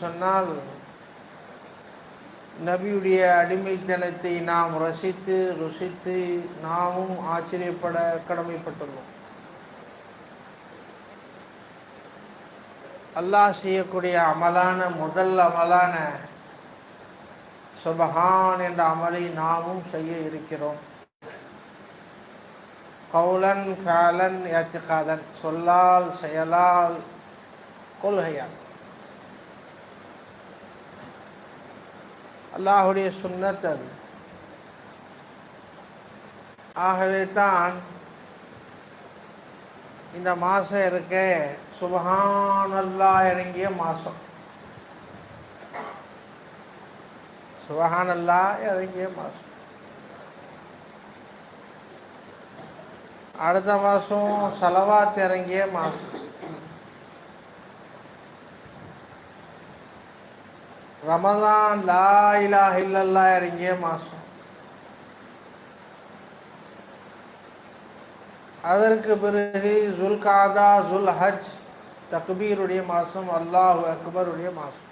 சொன்னால் நபியுடைய அடிமைத்தனத்தை நாம் ரசித்து ருசித்து நாமும் ஆச்சரியப்பட கடமைப்பட்டுள்ளோம். அல்லாஹ் செய்யக்கூடிய அமலான முதல் அமலான சுபஹான் என்ற அமலை நாமும் செய்ய இருக்கிறோம். கவுலன் காலன் ஏத்திகாதன் சொல்லால் செயலால் கொள்கையால். அல்லாஹுடைய சுண்ணத் அது ஆகவே தான் இந்த மாதம் இருக்க சுபஹானல்லா இறங்கிய மாதம் சுபஹானல்லா இறங்கிய மாதம் அடுத்த மாதம் சலவாத் இறங்கிய மாதம் ரமதான் லா இலாஹ இல்லல்லா இறங்கிய மாதம் அதற்கு பிறகு ஜுல்காதா ஜுல் ஹஜ் தக்பீருடைய மாதம் அல்லாஹு அக்பருடைய மாதம்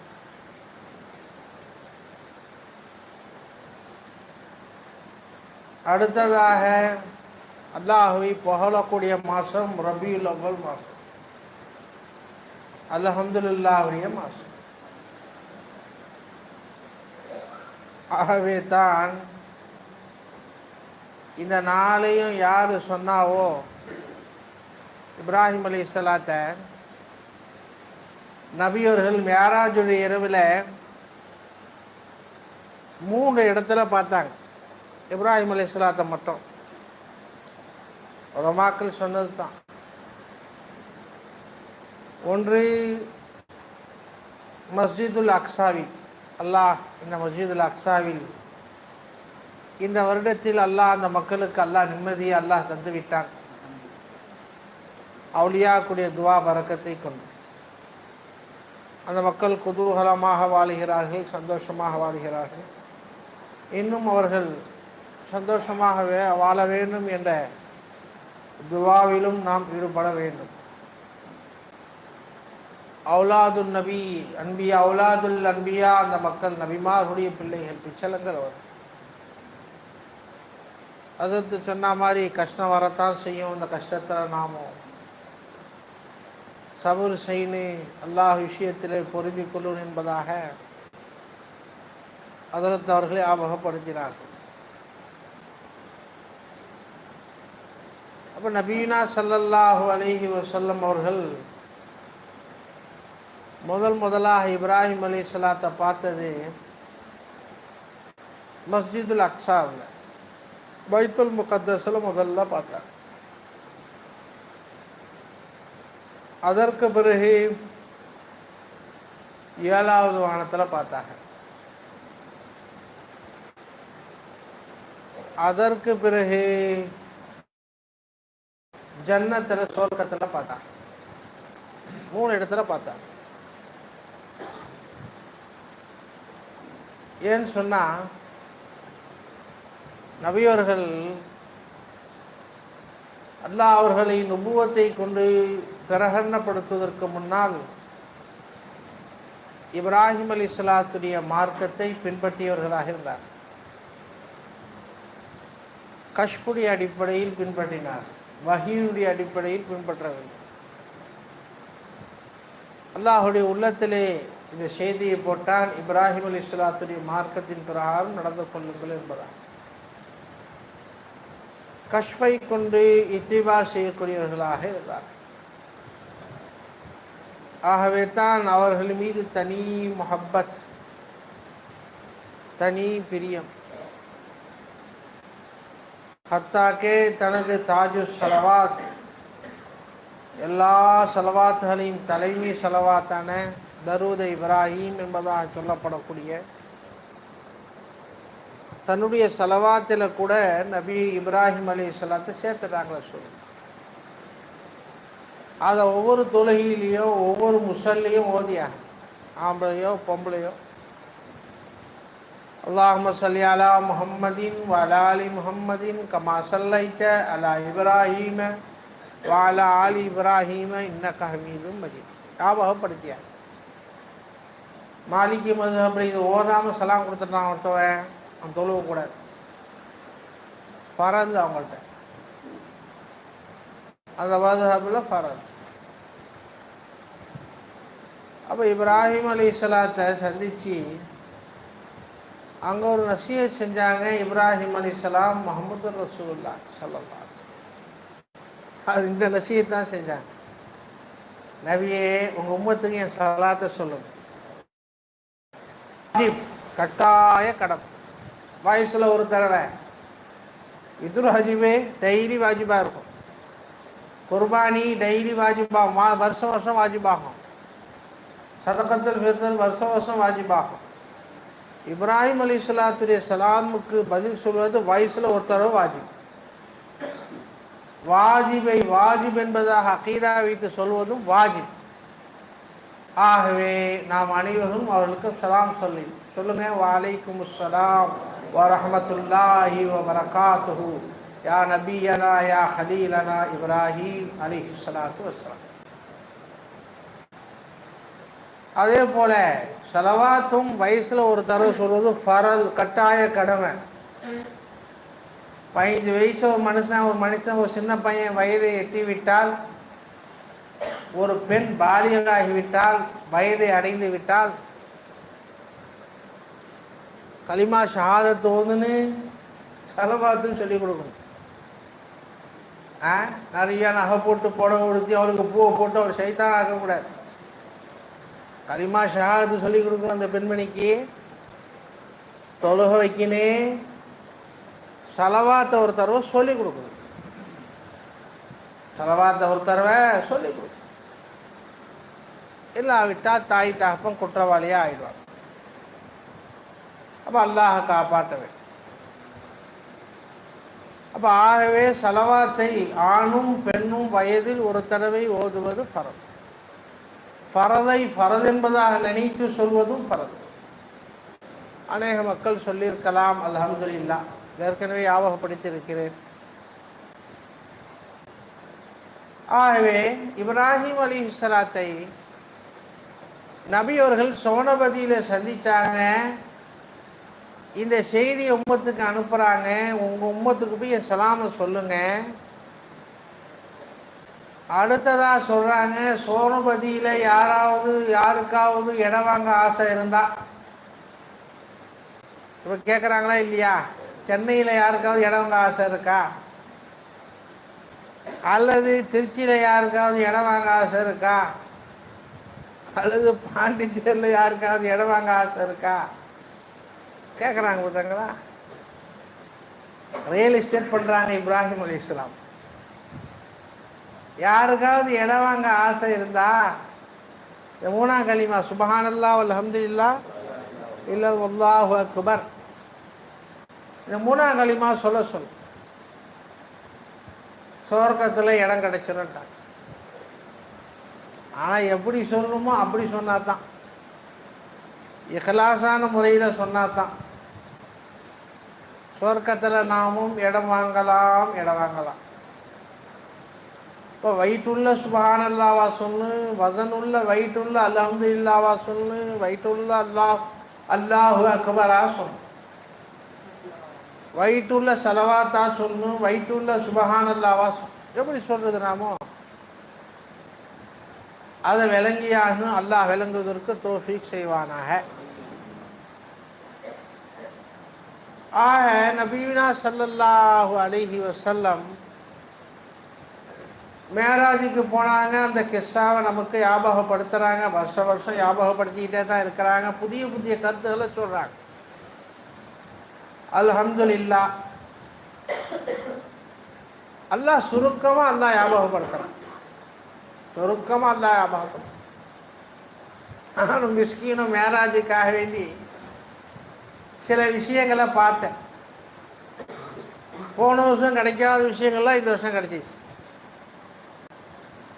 அடுத்ததாக அல்லாஹுவை புகழக்கூடிய மாதம் ரபியுல் அவ்வல் மாதம் அல்ஹம்துலில்லாவுடைய மாதம் ஆகவே தான் இந்த நாளையும் யார் சொன்னாவோ இப்ராஹிம் அலி இஸ்லாத்த நபியோர்கள் மேராஜுடைய இரவில் மூணு இடத்துல பார்த்தாங்க. இப்ராஹிம் அலி இஸ்லாத்தை மட்டும். ரொமாக்கள் சொன்னது தான் ஒன்று மஸ்ஜிதுல் அக்ஸாவில். அல்லாஹ் இந்த மஸ்ஜிதுல் அக்ஸாவில் இந்த வருடத்தில் அல்லாஹ் அந்த மக்களுக்கு அல்லாஹ் நிம்மதியை அல்லாஹ் தந்து விட்டான். அவுலியாக்குடைய துவா பறக்கத்தை கொண்டு. அந்த மக்கள் குதூகலமாக வாழுகிறார்கள் சந்தோஷமாக வாழுகிறார்கள். இன்னும் அவர்கள் சந்தோஷமாக வே வாழ வேண்டும் என்ற துவாவிலும் நாம் ஈடுபட வேண்டும். அவுலாது நபி அன்பியா அவுலாதுல் அன்பியா அந்த மக்கள் நபிமாருடைய பிள்ளைகள் பிச்சலங்கள் அவர். அதற்கு சொன்ன மாதிரி கஷ்டம் வரத்தான் செய்யும் அந்த கஷ்டத்தில் நாமும் சபுர் செய்னு அல்லாஹ் விஷயத்திலே பொருந்தி கொள்ளும் என்பதாக அதற்கு அவர்களை ஞாபகப்படுத்தினார்கள் அப்போ நபீனா சல்லல்லாஹு அலைஹி வசல்லம் அவர்கள் முதல் முதலாக இப்ராஹிம் அலி சலாத்தை பார்த்தது மஸ்ஜிதுல் அக்ஸாவில் பைத்துல் முகத்தஸில் முதல்ல பார்த்தாங்க. அதற்கு பிறகு ஏழாவது வானத்தில் பார்த்தாங்க. அதற்கு பிறகு ஜன்னத்தில் சோர்க்கத்தில் பார்த்தாங்க. மூணு இடத்துல பார்த்தாங்க. ஏன்னு சொன்னால் நபியவர்கள் அல்லாஹ் அவர்களை நுபுவத்தை கொண்டு பிரகடனப்படுத்துவதற்கு முன்னால் இப்ராஹிம் அலி இஸ்லாத்துடைய மார்க்கத்தை பின்பற்றியவர்களாக இருந்தார். கஷ்புடைய அடிப்படையில் பின்பற்றினார். வகியினுடைய அடிப்படையில் பின்பற்றவில்லை. அல்லாஹுடைய உள்ளத்திலே இந்த செய்தியை போட்டால் இப்ராஹிம் அலி இஸ்லாத்துடைய மார்க்கத்தின் பிரகாரம் நடந்து கொள்ளுங்கள் என்பதால். கஷ்பை கொண்டு இத்திபா செய்யக்கூடியவர்களாக இருந்தார் ஆகவே தான் அவர்கள் மீது தனி முஹப்பத் தனி பிரியம். ஹத்தாக்கே தனது தாஜு சலவாத் எல்லா செலவாத்துகளின் தலைமை செலவாத்தான தருவத இப்ராஹீம் என்பதாக சொல்லப்படக்கூடிய தன்னுடைய செலவாத்தில் கூட நபி இப்ராஹிம் அலி இஸ்லாத்தை சேர்த்துட்டாங்கள சொல்லு. அதை ஒவ்வொரு தொழுகையிலையும் ஒவ்வொரு முசல்லையும் ஓதியா? ஆம்பளையோ பொம்பளையோ? அல்லாஹம சல்லி அலா முஹம்மதின் வலாலி முஹம்மதின் கமா சல்லைத்த அலா இப்ராஹீம வாலா ஆலி இப்ராஹீம இன்ன கஹமீதும் மதி ஞாபகப்படுத்தியார் மாலிகி மதுஹப்பில் இது ஓதாமல் சலாம் கொடுத்துட்டான் ஒருத்தவன் அவன் தொழுவக்கூடாது ஃபரது அவங்கள்ட்ட. அந்த மதுஹப்பில் ஃபரது. அப்போ இப்ராஹிம் அலி சலாத்தை சந்தித்து அங்கே ஒரு நசீகத் செஞ்சாங்க இப்ராஹிம் அலி சலாம் முகமது ரசூல்லா சொல்லலாம் அது இந்த நசீகத் தான் செஞ்சாங்க. நபியே உங்கள் உம்மத்துக்கு என் சலாத்தை சொல்லுங்கள் கட்டாய கடன். வயசில் ஒரு தடவை. இதுரு ஹஜிபே டெய்லி வாஜிபாக இருக்கும். குர்பானி டெய்லி வாஜிபா மா வருஷம் வருஷம் வாஜிபாகும் சதகத்தில் ஃபித்தர் வருஷம் வருஷம் வாஜிபாகும் இப்ராஹிம் அலி சொல்லாத்துடைய சலாமுக்கு பதில் சொல்வது வயசில் ஒரு தடவை வாஜிப். வாஜிபை வாஜிப் என்பதாக அகீதா வைத்து சொல்வதும் வாஜிப். ஆகவே நாம் அனைவரும் அவர்களுக்கு சலாம் சொல்லி சொல்லுங்க வாலைக்கும் சலாம் வரமத்துல்லாஹி வரகாத்துஹு யா நபியனா யா ஹலீலனா இப்ராஹிம் அலி சலாத்து வசலாம் அதே போல செலவாத்தும் வயசுல ஒரு தடவை சொல்வது ஃபரல் கட்டாய கடமை. பதினஞ்சு வயசு ஒரு மனுஷன் ஒரு மனுஷன் ஒரு சின்ன பையன் வயதை எட்டி விட்டால் ஒரு பெண் பாலியலாகிவிட்டால் வயதை அடைந்து விட்டால் களிமா ஷஹாத ஓதுன்னு சலவாத்துன்னு சொல்லி கொடுக்கணும். ஆ? நிறைய நகை போட்டு புடவை உடுத்தி அவளுக்கு பூவை போட்டு அவள் சைத்தான் ஆகக்கூடாது களிமா ஷஹாதத்து சொல்லி கொடுக்கணும் அந்த பெண்மணிக்கு. தொழுக வைக்கினே செலவாத்த ஒரு தடவை சொல்லி கொடுக்கணும். சலவாத்தை ஒரு தடவை சொல்லி கொடு. இல்லாவிட்டால் தாய் தகப்பன் குற்றவாளியாக ஆயிடுவாங்க அப்போ அல்லாஹ் காப்பாற்ற வேண்டும். அப்போ ஆகவே சலவாத்தை ஆணும் பெண்ணும் வயதில் ஒரு தடவை ஓதுவது பரது பரதை பரது என்பதாக நினைத்து சொல்வதும் பரது அநேக மக்கள் சொல்லியிருக்கலாம் அலமதுல்லா ஏற்கனவே ஞாபகப்படுத்தியிருக்கிறேன். ஆகவே இப்ராஹிம் அலி சலாத்தை நபி அவர்கள் சோனபதியில் சந்தித்தாங்க இந்த செய்தி உம்மத்துக்கு அனுப்புகிறாங்க உங்கள் உம்மத்துக்கு போய் என் சலாமை சொல்லுங்கள் அடுத்ததாக சொல்கிறாங்க சோனபதியில் யாராவது யாருக்காவது இடம் வாங்க ஆசை இருந்தா. இப்போ கேட்குறாங்களா இல்லையா? சென்னையில் யாருக்காவது இடம் வாங்க ஆசை இருக்கா? அல்லது திருச்சியில் யாருக்காவது இடம் வாங்க ஆசை இருக்கா அல்லது பாண்டிச்சேரியில் யாருக்காவது இடம் வாங்க ஆசை இருக்கா கேட்குறாங்க பார்த்தாங்களா ரியல் எஸ்டேட் பண்ணுறாங்க இப்ராஹிம் அலி இஸ்லாம். யாருக்காவது இடம் வாங்க ஆசை இருந்தா இந்த மூணாம் கலிமா சுபஹானல்லா அல்ஹம்துலில்லா இல்லை வல்லாஹு அக்பர். இந்த மூணாம் கலிமா சொல்ல சொல்லு. சுவர்க்கத்தில் இடம் கிடைச்சிருன்ட்டாங்க ஆனால் எப்படி சொல்லணுமோ அப்படி சொன்னா தான் இகலாசான முறையில் சொன்னா தான் சொர்க்கத்தில் நாமும் இடம் வாங்கலாம் இடம் வாங்கலாம். இப்போ வயிற்றுள்ள சுபஹானல்லாவா சொல்லு வசனுள்ள வயிற்றுள்ள அல்லாஹு இல்லாவா சொல்லு வயிற்றுள்ள அல்லாஹ் அல்லாஹு அக்பரா சொல்லு. வயிற்றுள்ள செலவாத்தா சொல்லணும் வயிற்றுள்ள சுபகானல்லாவா எப்படி சொல்றது நாமோ? அதை விளங்கியாகணும் அல்லாஹ் விளங்குவதற்கு தோஃபீக் செய்வானாக. ஆக நபீனா சல்லல்லாஹு அலிஹி வசல்லம் மேராஜுக்கு போனாங்க அந்த கிஸ்ஸாவை நமக்கு ஞாபகப்படுத்துகிறாங்க வருஷம் வருஷம் ஞாபகப்படுத்திக்கிட்டே தான் இருக்கிறாங்க புதிய புதிய கருத்துக்களை சொல்கிறாங்க அல்ஹம்துல்லா அல்லாஹ் சுருக்கமாக அல்லா ஞாபகப்படுத்துகிறான் சுருக்கமாக அல்லா ஞாபகப்படுத்தும் நானும் மிஸ்கீனும் மேராஜுக்காக வேண்டி சில விஷயங்களை பார்த்தேன். போன வருஷம் கிடைக்காத விஷயங்கள்லாம் இந்த வருஷம் கிடைச்சிச்சு.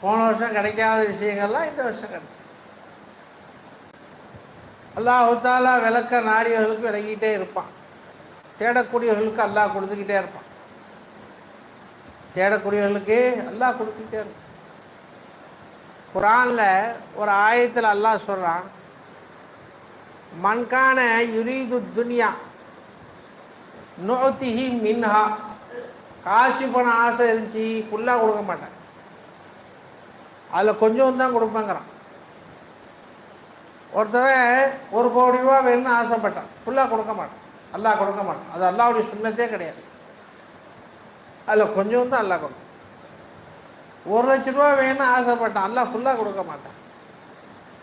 போன வருஷம் கிடைக்காத விஷயங்கள்லாம் இந்த வருஷம் கிடைச்சிச்சு. அல்லாஹாலா விளக்க நாடியவர்களுக்கு விலகிட்டே இருப்பான். தேடக்கூடியவர்களுக்கு அல்லாஹ் கொடுத்துக்கிட்டே இருப்பான். தேடக்கூடியவர்களுக்கு அல்லாஹ் கொடுத்துக்கிட்டே இருப்பான். குரானில் ஒரு ஆயத்தில் அல்லாஹ் சொல்கிறான் மன்கான யுரீது துன்யா நோத்திஹி மின்ஹா. காசு பணம் ஆசை இருந்துச்சு ஃபுல்லாக கொடுக்க மாட்டேன். அதில் கொஞ்சம் தான் கொடுப்பேங்கிறான். ஒருத்தவன் ஒரு கோடி ரூபா வேணும்னு ஆசைப்பட்டான் ஃபுல்லாக கொடுக்க மாட்டான். அல்லாஹ் கொடுக்க மாட்டான். அது அல்லாவுடைய சுண்ணத்தே கிடையாது. அதில் கொஞ்சம் தான் அல்லாஹ் கொடுக்கும். ஒரு லட்ச ரூபா வேணும்னு ஆசைப்பட்டான். அல்லாஹ் ஃபுல்லாக கொடுக்க மாட்டான்.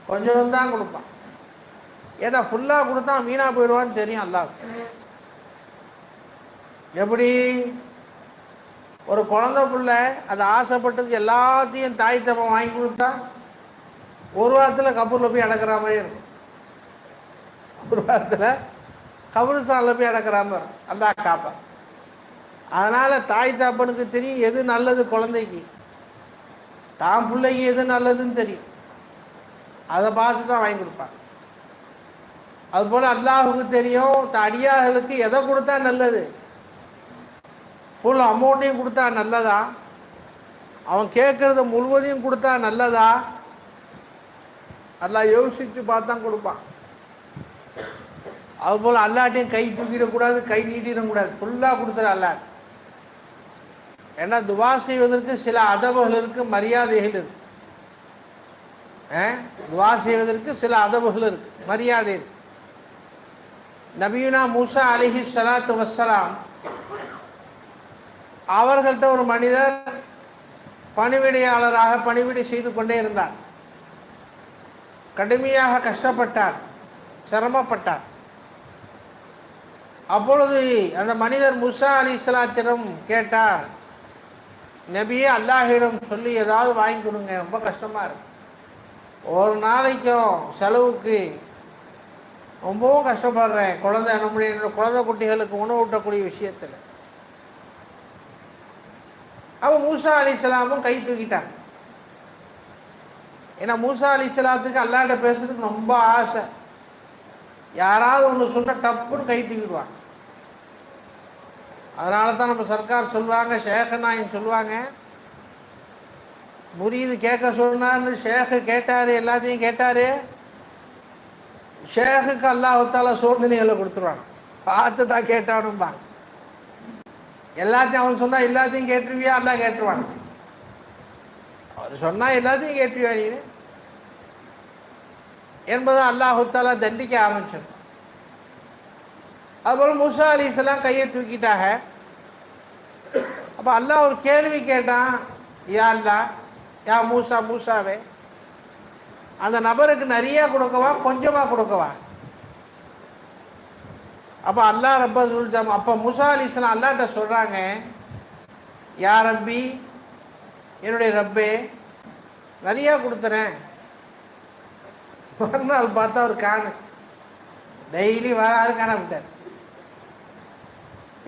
கொஞ்சம் தான் கொடுப்பான். ஏன்னா ஃபுல்லாக கொடுத்தா வீணாக போயிடுவான்னு தெரியும் அல்லாஹ். எப்படி? ஒரு குழந்தை பிள்ளை அது ஆசைப்பட்டதுக்கு எல்லாத்தையும் தாய் தப்பம் வாங்கி கொடுத்தா ஒரு வாரத்தில் கபூரில் போய் அடக்கிற மாதிரி இருக்கும். ஒரு வாரத்தில் கபூர்ஸ்தானில் போய் அடக்கிறாம மாதிரி காப்பா அதனால் தாய் தாப்பனுக்கு தெரியும் எது நல்லது குழந்தைக்கு. தான் பிள்ளைக்கு எது நல்லதுன்னு தெரியும். அதை பார்த்து தான் வாங்கி கொடுப்பாங்க அதுபோல் அல்லாஹுக்கு தெரியும் அடியார்களுக்கு எதை கொடுத்தா நல்லது? ஃபுல் அமௌண்ட்டையும் கொடுத்தா நல்லதா? அவன் கேட்குறத முழுவதையும் கொடுத்தா நல்லதா? நல்லா யோசிச்சு பார்த்து தான் கொடுப்பான். அதுபோல் அல்லாட்டையும் கை தூக்கிடக்கூடாது கை நீட்டிடக்கூடாது. ஃபுல்லாக கொடுத்துரு அல்லாஹ் ஏன்னா துவா செய்வதற்கு சில அதவுகள் இருக்கு மரியாதைகள் இருக்கு. ஆ? துவா செய்வதற்கு சில அதவுகள் இருக்கு மரியாதை இருக்கு. நபியுனா மூசா அலிஹி சலாத்து வஸ்ஸலாம் அவர்கள்ட்ட ஒரு மனிதர் பணிவிடையாளராக பணிவிடை செய்து கொண்டே இருந்தார். கடுமையாக கஷ்டப்பட்டார் சிரமப்பட்டார். அப்பொழுது அந்த மனிதர் முசா அலி சலாத்திடம் கேட்டார் நபியே அல்லாஹிடம் சொல்லி ஏதாவது வாங்கி கொடுங்க ரொம்ப கஷ்டமாக இருக்கு. ஒரு நாளைக்கும் செலவுக்கு ரொம்பவும் கஷ்டப்படுறேன். குழந்தை நம்முடைய குழந்தை குட்டிகளுக்கு உணவு ஊட்டக்கூடிய விஷயத்தில். அவன் மூசா அலிஸ்லாமும் கை தூக்கிட்டாங்க. ஏன்னா மூசா அலி இஸ்லாத்துக்கு அல்லாட்ட பேசுறதுக்கு ரொம்ப ஆசை. யாராவது ஒன்று சொன்ன டப்புன்னு கை தூக்கிடுவாங்க. அதனால தான் நம்ம சர்க்கார் சொல்லுவாங்க ஷேக சொல்லுவாங்க. முரீது கேட்க சொன்னார்னு ஷேഖ് கேட்டாரு எல்லாத்தையும் கேட்டாரு. ஷேகுக்கு அல்லாஹால சோதனைகளை கொடுத்துருவாங்க பார்த்து தான் கேட்டானும்பாங்க எல்லாத்தையும் அவன் சொன்னா எல்லாத்தையும் கேட்டுருவியா? அல்லாஹ் கேட்டுருவான். அவர் சொன்னா எல்லாத்தையும் கேட்டுருவியா நீ என்பதை அல்லாஹுத்தாலா தண்டிக்க ஆரம்பிச்சது அதுபோல் மூசா அலிஸ்லாம் கையை தூக்கிட்டாங்க. அப்போ அல்லாஹ் ஒரு கேள்வி கேட்டான் யா அல்லா யா மூசா மூசாவே அந்த நபருக்கு நிறையா கொடுக்கவா கொஞ்சமாக கொடுக்கவா? அப்போ அல்லாஹ் ரப்ப சொல்லிட்டாம அப்போ மூசா அலிஸ்லாம் அல்லாட்ட சொல்கிறாங்க யா ரப்பி என்னுடைய ரப்பே நிறையா கொடுத்துறேன். மறுநாள் பார்த்தா அவர் காணு. டெய்லி வர ஆள் காணாம விட்டார்.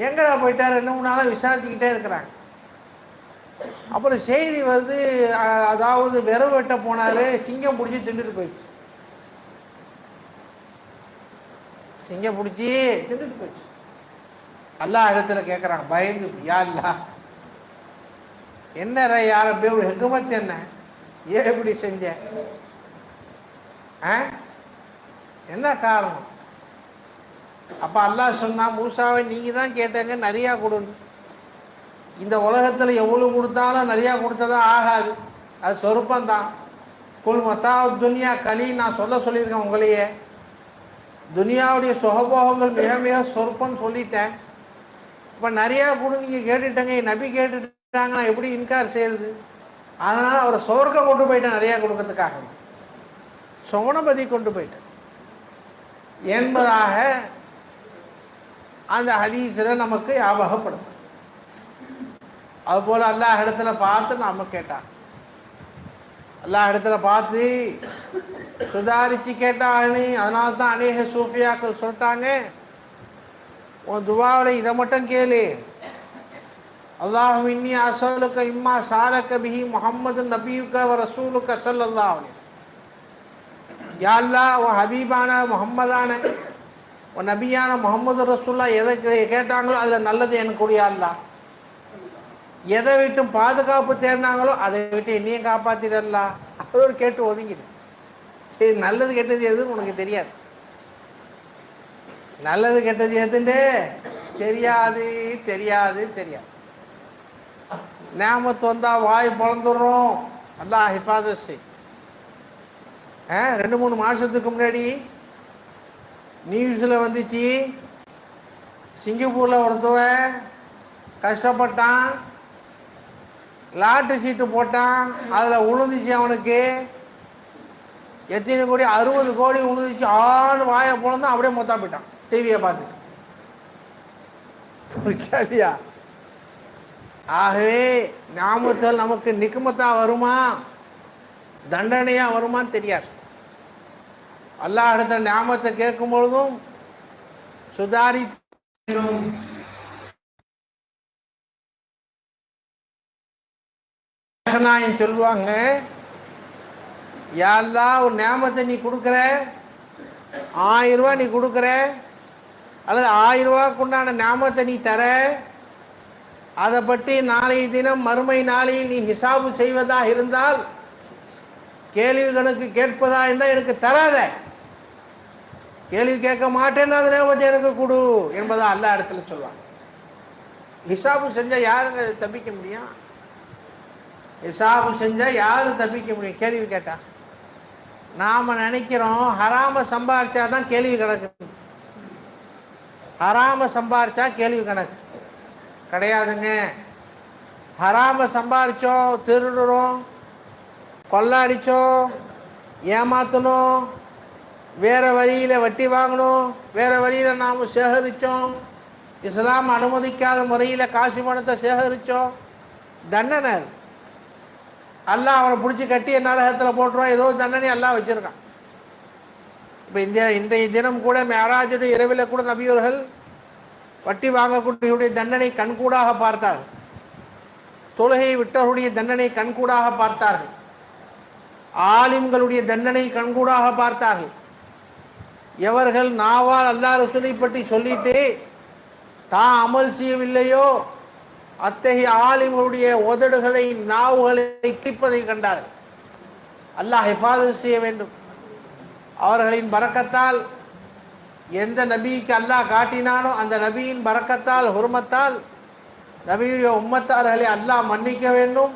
எங்கடா போயிட்டார்? ரெண்டு மூணு நாளாக விசாரிச்சுக்கிட்டே இருக்கிறாங்க. அப்புறம் செய்தி வந்து அதாவது விரவு வெட்ட போனாரு சிங்கம் பிடிச்சி தின்னுட்டு போயிடுச்சு. சிங்கம் பிடிச்சி தின்னுட்டு போயிடுச்சு. எல்லா இடத்துல கேட்குறாங்க பயந்து யா அல்லா என்ன ரே யார ஹெக்குமத் என்ன? ஏன் இப்படி செஞ்ச? என்ன காரணம்? அப்போ அல்லாஹ் சொன்னா மூசாவை நீங்கள் தான் கேட்டங்க நிறையா கொடுன்னு. இந்த உலகத்தில் எவ்வளோ கொடுத்தாலும் நிறையா கொடுத்ததா ஆகாது. அது சொருப்பந்தான் குல் மத்தா துனியா களி நான் சொல்ல சொல்லியிருக்கேன் உங்களையே. துனியாவுடைய சுகபோகங்கள் மிக மிக சொற்பன்னு சொல்லிட்டேன். இப்போ நிறையா கொடு நீங்கள் கேட்டுட்டங்க என் நபி கேட்டுட்டாங்க நான் எப்படி இன்கார் செய்யுது அதனால் அவரை சொர்க்கம் கொண்டு போயிட்டேன் நிறையா கொடுக்கறதுக்காக. சோனபதி கொண்டு போயிட்டேன் என்பதாக அந்த ஹதீஸில் நமக்கு ஞாபகப்படுத்தும் அதுபோல் அல்லாஹ் இடத்துல பார்த்து நாம கேட்டான் அல்லாஹ் இடத்துல பார்த்து சுதாரிச்சு கேட்டாங்கன்னு அதனால தான் அநேக சூஃபியாக்கள் சொல்லிட்டாங்க. உன் துவாவில் இதை மட்டும் கேளு. அல்லாஹ் இன்னி அசலுக்க இம்மா சாலக்க பிஹி முஹம்மது நபியுக்க வ ரசூலுக்க ஸல்லல்லாஹு அலைஹி உன் ஹபீபான முஹம்மதான? உன் நபியான முகமது ரசூல்லா எதை கே- கேட்டாங்களோ அதில் நல்லது எனக்கு அல்லா எதை விட்டு பாதுகாப்பு தேடினாங்களோ அதை விட்டு என்னையும் காப்பாத்திடலா அதோடு கேட்டு ஒதுங்கிடு. இது நல்லது கெட்டது எதுன்னு உனக்கு தெரியாது. நல்லது கெட்டது எதுண்டே? தெரியாது தெரியாது தெரியாது. நேமத்து வந்தால் வாய் பிறந்துடுறோம் அல்லா ஹிஃபாதத் செய். ரெண்டு மூணு மாதத்துக்கு முன்னாடி நியூஸில் வந்துச்சு. சிங்கப்பூரில் ஒருத்தவன் கஷ்டப்பட்டான். லாட்டு சீட்டு போட்டான். அதில் உளுந்துச்சு அவனுக்கு. எத்தனை கோடி? அறுபது கோடி உழுந்துச்சு. ஆள் வாயை போனதான் அப்படியே மொத்தா போயிட்டான். டிவியை பார்த்துட்டு. புரிச்சா ஆகவே நாமத்தல் நமக்கு நிக்குமத்தா வருமா? தண்டனையாக வருமான்னு தெரியாது. அல்லாஹ் இடத்த ஞாபகத்தை கேட்கும் பொழுதும் சுதாரி சொல்லுவாங்க யாரெல்லாம் ஒரு நியாமத்தை நீ கொடுக்குற? ஆயிரம் ரூபாய் நீ கொடுக்குற? அல்லது ஆயிரம் ரூபாய்க்கு உண்டான ஞாபகத்தை நீ தர? அதை பற்றி நாளைய தினம் மறுமை நாளில் நீ ஹிசாபு செய்வதாக இருந்தால் கேள்விகளுக்கு கேட்பதா இருந்தால் எனக்கு தராத. கேள்வி கேட்க மாட்டேன்னு அது ஞாபகத்தை எனக்கு கொடு என்பதை எல்லா இடத்துல சொல்லுவாங்க ஹிசாபு செஞ்சால் யாருங்க தப்பிக்க முடியும்? ஹிசாபு செஞ்சால் யாரும் தப்பிக்க முடியும்? கேள்வி கேட்டா. நாம் நினைக்கிறோம் ஹராம சம்பாரிச்சா தான் கேள்வி கணக்கு. ஹராம சம்பாரிச்சா கேள்வி கணக்கு. கிடையாதுங்க. ஹராம சம்பாரிச்சோம் திருடுறோம் கொள்ளாடிச்சோம் ஏமாத்தணும் வேற வழியில் வட்டி வாங்கணும். வேற வழியில் நாம் சேகரித்தோம் இஸ்லாம் அனுமதிக்காத முறையில் காசு பணத்தை சேகரித்தோம் தண்டனர் அல்லாஹ் அவரை பிடிச்சி கட்டி நரகத்தில் போட்டுருவான்? ஏதோ தண்டனை எல்லாம் வச்சுருக்கான். இப்போ இந்த இன்றைய தினம் கூட மேராஜுடைய இரவில் கூட நபியவர்கள் வட்டி வாங்கக்கூடியவருடைய தண்டனை கண்கூடாக பார்த்தார்கள். தொழுகை விட்டவருடைய தண்டனை கண்கூடாக பார்த்தார்கள். ஆலிம்களுடைய தண்டனை கண்கூடாக பார்த்தார்கள். எவர்கள் நாவால் அல்லா ரசூலை பற்றி சொல்லிட்டு தான் அமல் செய்யவில்லையோ அத்தகைய ஆலிம்களுடைய உதடுகளை நாவுகளை கிழிப்பதை கண்டார்கள். அல்லாஹ் ஹிஃபாதத் செய்ய வேண்டும். அவர்களின் பறக்கத்தால் எந்த நபிக்கு அல்லாஹ் காட்டினானோ அந்த நபியின் பறக்கத்தால் ஹுருமத்தால் நபியுடைய உம்மத்தார்களை அல்லாஹ் மன்னிக்க வேண்டும்.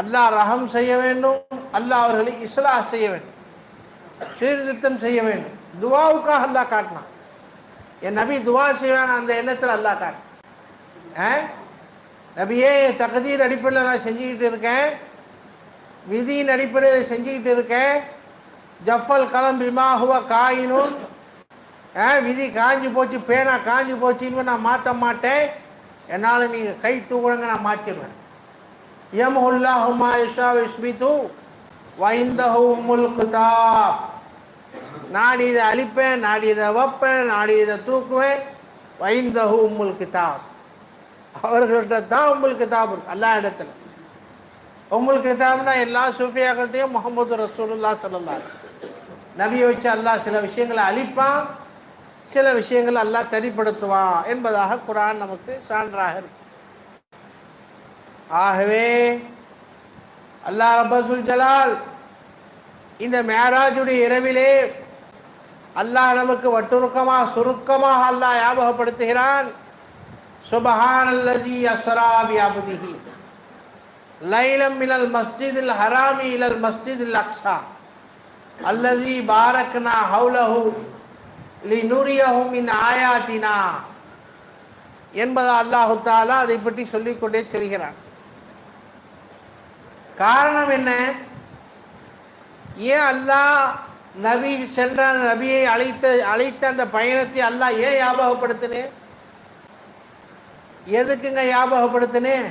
அல்லாஹ் ரஹம் செய்ய வேண்டும். அல்லாஹ் அவர்களை இஸ்லாஹ் செய்ய வேண்டும். சீர்திருத்தம் செய்ய வேண்டும். துவாவுக்காக அல்லாஹ் காட்டினான். என் நபி துவா செய்வாங்க அந்த எண்ணத்தில் அல்லாஹ் காட்டு ஆ? நபியே தகுதியின் அடிப்படையில் நான் செஞ்சுக்கிட்டு இருக்கேன். விதியின் அடிப்படையில் செஞ்சுக்கிட்டு இருக்கேன். ஜஃபல் களம் பிமா காயினும் ஆ விதி காஞ்சி போச்சு பேனா காஞ்சி போச்சுன்னு நான் மாற்ற மாட்டேன். என்னால் நீங்கள் கை தூக்குறங்க நான் மாற்றிடுவேன் யம்ஹுல்லாஹுமா இஷா விஸ்மிது வைந்தஹு உம்முல் கிதாப் நாடி இதை அழிப்பேன் நாடி இதை வைப்பேன் நாடி இதை தூக்குவேன். வைந்தஹு உம்முல் கிதாப். அவர்கள்ட்ட தான் உம்முல் கிதாப் இருக்கு எல்லா இடத்துல. உம்முல் கிதாப்னா எல்லா சூஃபியாக்கள்கிட்டையும் முகமது ரசூலுல்லா சொல்லலாம் நபியை வச்சு அல்லாஹ் சில விஷயங்களை அழிப்பான் சில விஷயங்களை அல்லாஹ் தரிப்படுத்துவான் என்பதாக குரான் நமக்கு சான்றாக இருக்கு. ஆகவே அல்லாஹ் ரபசுல் ஜலால் இந்த மேராஜுடைய இரவிலே அல்லாஹ் நமக்கு வட்டுருக்கமாக சுருக்கமாக அல்லாஹ் ஞாபகப்படுத்துகிறான். சுபஹானல்லதி அல்லதி அபுதிஹி லைலம் இலல் மஸ்ஜிதில் ஹராமி இலல் மஸ்ஜிதில் அக்ஸா. அல்லதி பாரக்னா ஹவுலஹு லினுரியஹு மின் ஆயாத்தினா. என்பதா அல்லாஹு தாலா அதை பற்றி சொல்லிக்கொண்டே செல்கிறான். காரணம் என்ன? ஏன் அல்லாஹ் நபி சென்ற நபியை அழைத்த அழைத்த அந்த பயணத்தை அல்லாஹ் ஏன் ஞாபகப்படுத்தினேன் எதுக்குங்க ஞாபகப்படுத்தினேன்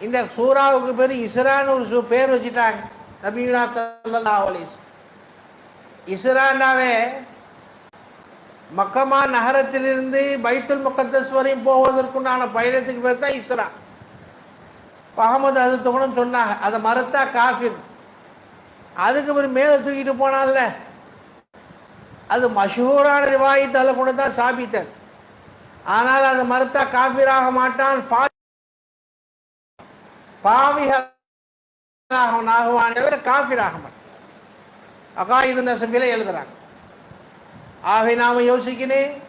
இந்த சூறாவுக்கு பேர் இஸ்ரான்னு ஒரு பேர் வச்சுட்டாங்க நபீனா சல்லா அலிஸ் இஸ்ராண்டாவே மக்கமா நகரத்திலிருந்து பைத்துல் முகத்தஸ் வரையும் போவதற்குண்டான பயணத்துக்கு பேர் தான் இஸ்ரா. அகமது அது சொன்னாங்க அதை மறுத்தா காஃபிர். அதுக்கு பிறகு மேலே தூக்கிட்டு போனான்ல அது மஷூரான ரிவாயத்தால் கூட தான் சாபித்தது. ஆனால் அதை மறுத்தா காஃபிராக மாட்டான் பா- பாவிகளாக தவிர காஃபிராக மாட்டான். அகாயுது நசம்பில எழுதுறாங்க. ஆகவே நாம் யோசிக்கினேன்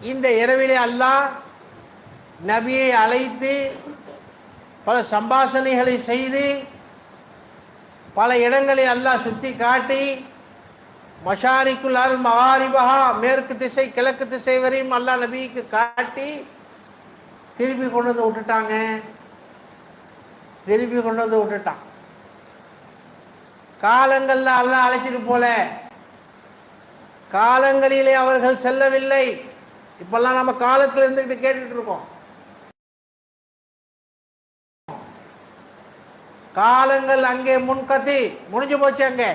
இந்த இரவிலே அல்லாஹ் நபியை அழைத்து பல சம்பாஷணைகளை செய்து பல இடங்களை அல்லாஹ் சுற்றி காட்டி மஷாரிக்குல் அல் மகாரிபஹா மேற்கு திசை கிழக்கு திசை வரையும் அல்லாஹ் நபிக்கு காட்டி திருப்பி கொண்டு வந்து விட்டுட்டாங்க. திருப்பி கொண்டு வந்து விட்டுட்டான். காலங்களில் அல்லாஹ் அழைச்சிட்டு போல. காலங்களிலே அவர்கள் செல்லவில்லை. இப்பெல்லாம் நம்ம காலத்தில் இருந்துக்கிட்டு கேட்டுட்டு இருக்கோம். காலங்கள் அங்கே முன்கத்தி முடிஞ்சு போச்சு அங்கே.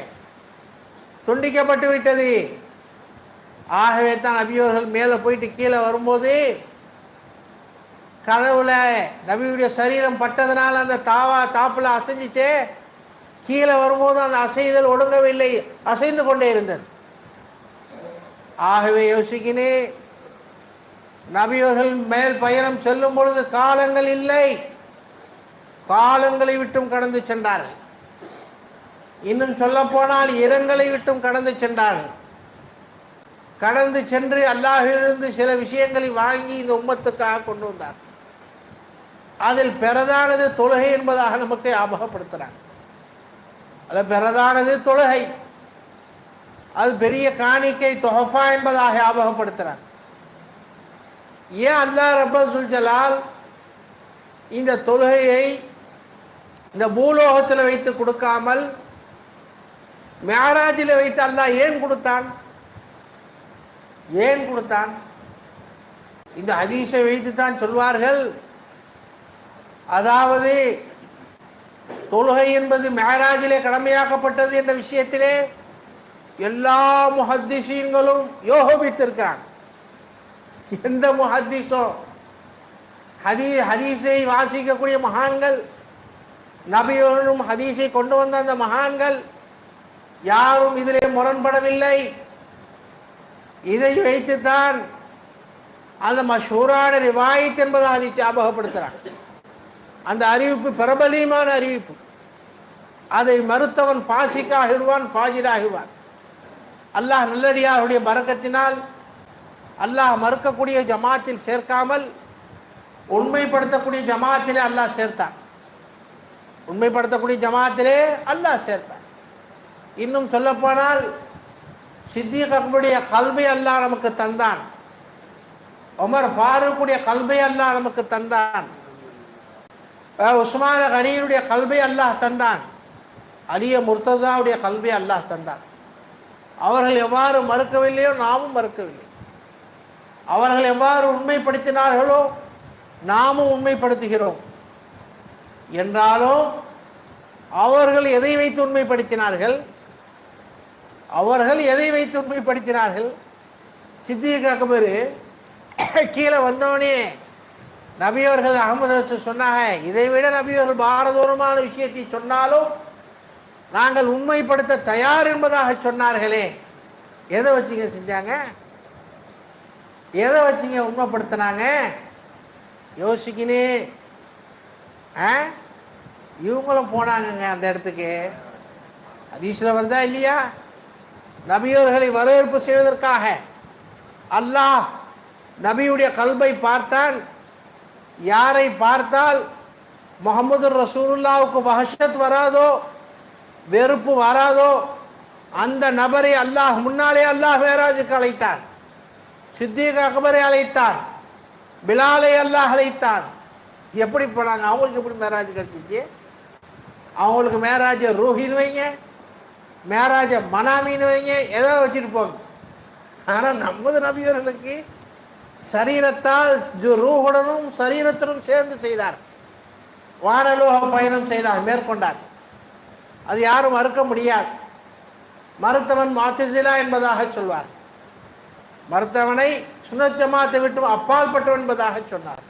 துண்டிக்கப்பட்டு விட்டது. ஆகவே தான் நபியவர்கள் மேலே போயிட்டு கீழே வரும்போது கதவுல நபியுடைய சரீரம் பட்டதுனால அந்த தாவா தாப்புல அசைஞ்சிச்சே. கீழே வரும்போது அந்த அசைதல் ஒடுங்கவில்லை அசைந்து கொண்டே இருந்தது. ஆகவே யோசிக்கினே நபியவர்கள் மேல் பயணம் செல்லும் பொழுது காலங்கள் இல்லை. காலங்களை விட்டும் கடந்து சென்றார்கள். இன்னும் சொல்ல போனால் இரங்களை விட்டும் கடந்து சென்றார்கள். கடந்து சென்று அல்லாஹிலிருந்து சில விஷயங்களை வாங்கி இந்த உம்மத்துக்காக கொண்டு வந்தார். அதில் பிரதானது தொழுகை என்பதாக நமக்கு ஞாபகப்படுத்துறாங்க. அதில் பிரதானது தொழுகை. அது பெரிய காணிக்கை தொஹஃபா என்பதாக ஞாபகப்படுத்துறாங்க. ஏன் அல்லாஹ் ரப்பல் சுல்ஜலால் இந்த தொழுகையை இந்த பூலோகத்தில் வைத்து கொடுக்காமல் மேராஜில் வைத்து அல்லாஹ் ஏன் கொடுத்தான்? ஏன் கொடுத்தான்? இந்த ஹதீஸை வைத்து தான் சொல்வார்கள். அதாவது தொழுகை என்பது மேராஜிலே கடமையாக்கப்பட்டது என்ற விஷயத்திலே எல்லா முஹத்திசீன்களும் யோகபித்திருக்கிறாங்க. எந்த முஹத்திஸோ ஹதீ ஹதீஸை வாசிக்கக்கூடிய மகான்கள் நபியோனும் ஹதீஸை கொண்டு வந்த அந்த மகான்கள் யாரும் இதிலே முரண்படவில்லை. இதை வைத்துத்தான் அந்த மஷூரான ரிவாயத் என்பதை அதை ஞாபகப்படுத்துகிறாங்க அந்த அறிவிப்பு பிரபலியமான அறிவிப்பு. அதை மறுத்தவன் ஃபாசிக்காகிடுவான் ஃபாஜிராகிடுவான் அல்லாஹ் நல்லடியாருடைய மறக்கத்தினால் அல்லாஹ் மறுக்கக்கூடிய ஜமாத்தில் சேர்க்காமல் உண்மைப்படுத்தக்கூடிய ஜமாத்திலே அல்லாஹ் சேர்த்தான். உண்மைப்படுத்தக்கூடிய ஜமாத்திலே அல்லாஹ் சேர்த்தான் இன்னும் சொல்லப்போனால் சித்திக் அக்பருடைய கல்வை அல்லாஹ் நமக்கு தந்தான். உமர் ஃபாரூக்குடைய கல்வை அல்லாஹ் நமக்கு தந்தான். உஸ்மான கனியனுடைய கல்வை அல்லாஹ் தந்தான். அலிய முர்த்தசாவுடைய கல்வை அல்லாஹ் தந்தான். அவர்கள் எவ்வாறு மறுக்கவில்லையோ நாமும் மறுக்கவில்லை. அவர்கள் எவ்வாறு உண்மைப்படுத்தினார்களோ நாமும் உண்மைப்படுத்துகிறோம். என்றாலும் அவர்கள் எதை வைத்து உண்மைப்படுத்தினார்கள்? அவர்கள் எதை வைத்து உண்மைப்படுத்தினார்கள்? சித்திக் அக்பர் கீழே வந்தவனே நபியவர்கள் அகமது சொன்னாங்க இதை விட நபியவர்கள் பாரதூரமான விஷயத்தை சொன்னாலும் நாங்கள் உண்மைப்படுத்த தயார் என்பதாக சொன்னார்களே. எதை வச்சுங்க செஞ்சாங்க? எதை வச்சுங்க உண்மைப்படுத்தினாங்க? யோசிக்கினே இவங்களும் போனாங்கங்க அந்த இடத்துக்கு. அதீஸ்வரர் வருதா இல்லையா? நபியோர்களை வரவேற்பு செய்வதற்காக. அல்லாஹ் நபியுடைய கல்பை பார்த்தான் யாரை பார்த்தால் முகமது ரசூலுல்லாவுக்கு வஹஷத் வராதோ வெறுப்பு வராதோ அந்த நபரை அல்லாஹ் முன்னாலே அல்லாஹ் வேராஜுக்கு அழைத்தான். சித்திக் அக்பரை அழைத்தான். பிலாலை அல்லாஹ் அழைத்தான். எப்படி போனாங்க? அவங்களுக்கு எப்படி மேராஜ் கிடைச்சிச்சு? அவங்களுக்கு மேராஜ ரூஹின்னு வைங்க. மேராஜ மனாமின்னு வைங்க. ஏதோ வச்சுட்டு போங்க. ஆனால் நமது நபியர்களுக்கு சரீரத்தால் ஜு- ரூஹுடனும் சரீரத்திலும் சேர்ந்து செய்தார். வானலோக பயணம் செய்தார் மேற்கொண்டார். அது யாரும் மறுக்க முடியாது. மருத்துவன் மாத்திசிலா என்பதாக சொல்வார். மருத்தவனை சுனத் விட்டு விட்டு அப்பால்பட்டவன் என்பதாக சொன்னார்.